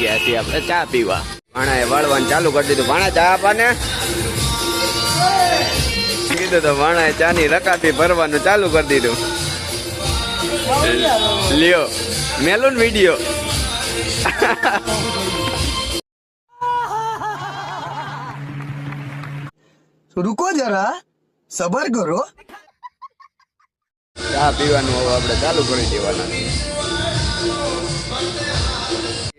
ગયા છીએ આપણે ચા પીવા. ભાણાએ વાળવાનું ચાલુ કરી દીધું. ભાણા ચા આપવાને? કીધું તો ભાણાએ ચાની રકાબી ભરવાનું ચાલુ કરી દીધું. લ્યો મેલુન વીડિયો. રૂકો જરા સબર કરો. ચા પીવાનું હવે આપણે ચાલુ કરી દેવાના.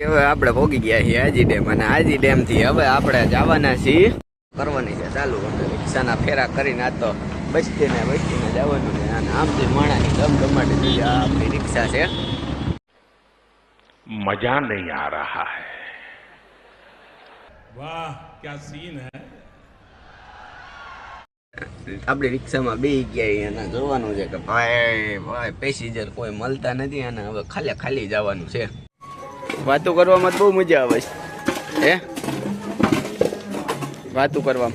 હવે આપણે ભોગી ગયા છીએ હાજી ડેમ અને આજે ડેમથી હવે આપણે જવાના છીએ. કરવાની છે ચાલુ રિક્ષાના ફેરા કરીને આ તો બસ્તીને બસ્તીને જવાનું છે. અને આમથી માણાની ધમધમાટ જઈએ આ આપણી રિક્ષા છે. મજા નહીં આ રહા હૈ. વાહ ક્યા સીન હૈ? આપણે રિક્ષામાં બે ગયા અને જોવાનું છે કે ભાઈ ભાઈ પેસેન્જર કોઈ મળતા નથી અને હવે ખાલી ખાલી જવાનું છે. વાતો કરવામાં બહુ મજા આવે છે. હે? વાતો કરવામાં.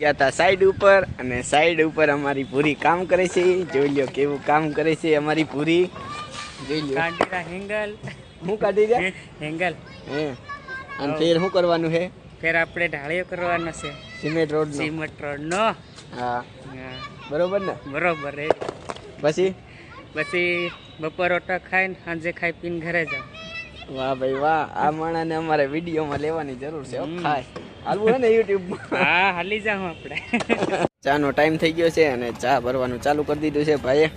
ગયા હતા સાઈડ ઉપર અને સાઈડ ઉપર અમારી પૂરી કામ કરે છે. જોઈ લ્યો કેવું કામ કરે છે અમારી પૂરી. જોઈ લ્યો. હેંગલ. હું કાઢી રહ્યા? હેંગલ. હે. અને ફેર શું કરવાનું છે ફેર આપણે ઢાળીઓ કરવાનો છે. સિમેન્ટ રોડ સિમેન્ટ રોડનો. હા. હા, બરોબર ને? બરોબર રે પછી? પછી બપોર ઓટા ખાઈને સાંજે ખાઈ પીને ઘરે જાવ વાહ ભાઈ વાહ આ માણાને અમારે વિડીયોમાં લેવાની જરૂર છે ખાસ. હાલવું હે ને યુટ્યુબમાં. હા હાલી જાઉં આપણે. ચાનો ટાઈમ થઈ ગયો છે અને ચા ભરવાનું ચાલુ કરી દીધું છે ભાઈએ.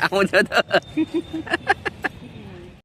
આવું જો તો